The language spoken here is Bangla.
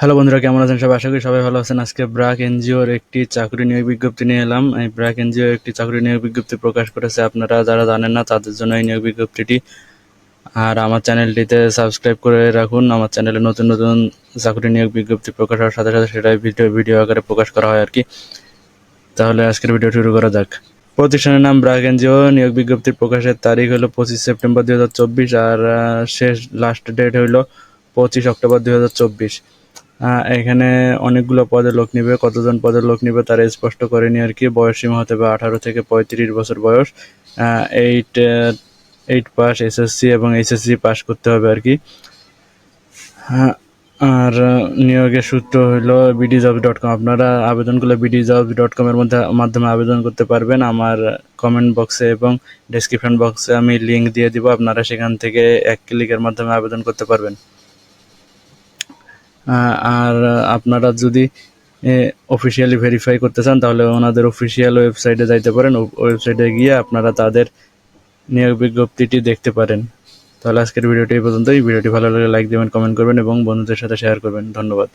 হ্যালো বন্ধুরা, কেমন আছেন সবাই? আশা করি সবাই ভালো আছেন। আজকে ব্র্যাক এনজিওর একটি চাকরি নিয়োগ বিজ্ঞপ্তি নিয়ে এলাম। এই ব্র্যাক এনজিও একটি চাকরি নিয়োগ বিজ্ঞপ্তি প্রকাশ করেছে আপনারা যারা জানেন না, তাদের জন্য এই নিয়োগ বিজ্ঞপ্তিটি। আর আমার চ্যানেলটিতে সাবস্ক্রাইব করে রাখুন। আমার চ্যানেলে নতুন নতুন চাকরি নিয়োগ বিজ্ঞপ্তি প্রকাশ হওয়ার সাথে সাথে সেটাই ভিডিও ভিডিও আকারে প্রকাশ করা হয় আর কি তাহলে আজকের ভিডিও শুরু করা যাক। প্রতিষ্ঠানের নাম ব্র্যাক এনজিও। নিয়োগ বিজ্ঞপ্তির প্রকাশের তারিখ হলো পঁচিশ সেপ্টেম্বর দু হাজার চব্বিশ আর শেষ লাস্ট ডেট হইল পঁচিশ অক্টোবর দু হাজার চব্বিশ। এখানে অনেকগুলো পদে লোক নিবে কতজন পদের লোক নিবে তারা স্পষ্ট করেনি আর কি বয়স সীমা হতে হবে আঠারো থেকে পঁয়ত্রিশ বছর বয়স। এইট এইট পাস এসএসসি এবং এইচএসসি পাস করতে হবে আর কি। হ্যাঁ, আর নিয়োগের সূত্র হলো বিডি জব ডট কম আপনারা আবেদন করলে বিডি জব ডট কমের মধ্যে মাধ্যমে আবেদন করতে পারবেন। আমার কমেন্ট বক্সে এবং ডেসক্রিপশন বক্সে আমি লিংক দিয়ে দিব। আপনারা সেখান থেকে এক ক্লিকের মাধ্যমে আবেদন করতে পারবেন। আর আপনারা যদি অফিসিয়ালি ভেরিফাই করতে চান, তাহলে ওনাদের অফিসিয়াল ওয়েবসাইটে যাইতে পারেন। ওয়েবসাইটে গিয়ে আপনারা তাদের নিয়োগ বিজ্ঞপ্তিটি দেখতে পারেন। তাহলে আজকের ভিডিওটি এই পর্যন্তই। ভিডিওটি ভালো লাগলে লাইক দেবেন কমেন্ট করবেন এবং বন্ধুদের সাথে শেয়ার করবেন। ধন্যবাদ।